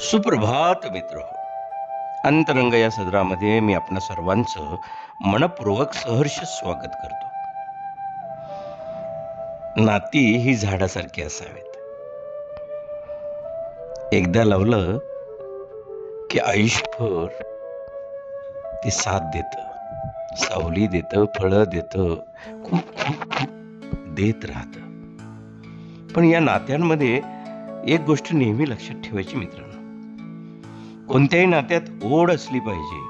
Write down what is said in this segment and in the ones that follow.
सुप्रभात मित्र. अंतरंग या सदरामध्ये मी आपणा सर्वांचं मनपूर्वक सहर्ष स्वागत करतो. नाती ही झाडासारखी असावेत. एकदा लावलं की आयुष्यभर ते साथ देत. सावली देत फळं देत खूप खूप खूप देत राहत. पण या नात्यांमध्ये एक गोष्ट नेहमी लक्षात ठेवायची मित्रांनो. कोणत्याही नात्यात ओढ असली पाहिजे.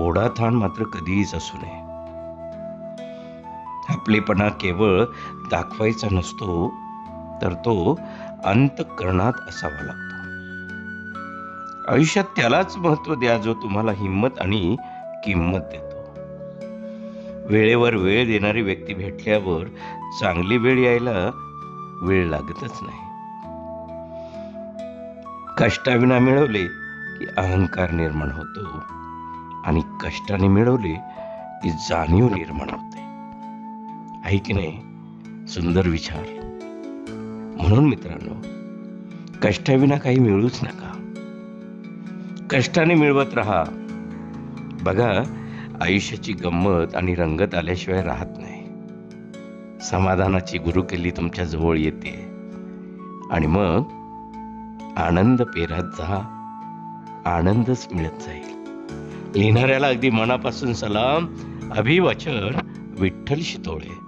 ओढाथाण मात्र कधीच असू नये. आपलेपणा केवळ दाखवायचा नसतो तर तो अंतकरणात असावा लागतो. आयुष्यात त्यालाच महत्त्व द्या जो तुम्हाला हिंमत आणि किंमत देतो. वेळेवर वेळ देणारी व्यक्ती भेटल्यावर चांगली वेळ यायला वेळ लागतच नाही. कष्टाविना मिळवले की अहंकार निर्माण होतो. आणि कष्टाने मिळवले की जाणीव निर्माण होते. आहे की नाही? सुंदर विचार. म्हणून मित्रांनो कष्टाविना काही मिळूच नका. कष्टाने मिळवत राहा. बघा आयुष्याची गंमत आणि रंगत आल्याशिवाय राहत नाही. समाधानाची गुरुकेली तुमच्या जवळ येते. आणि मग आनंद पेरत जा. आनंदच मिळत जाईल. लिहिणाऱ्याला अगदी मनापासून सलाम. अभिवाचन विठ्ठल शितोळे.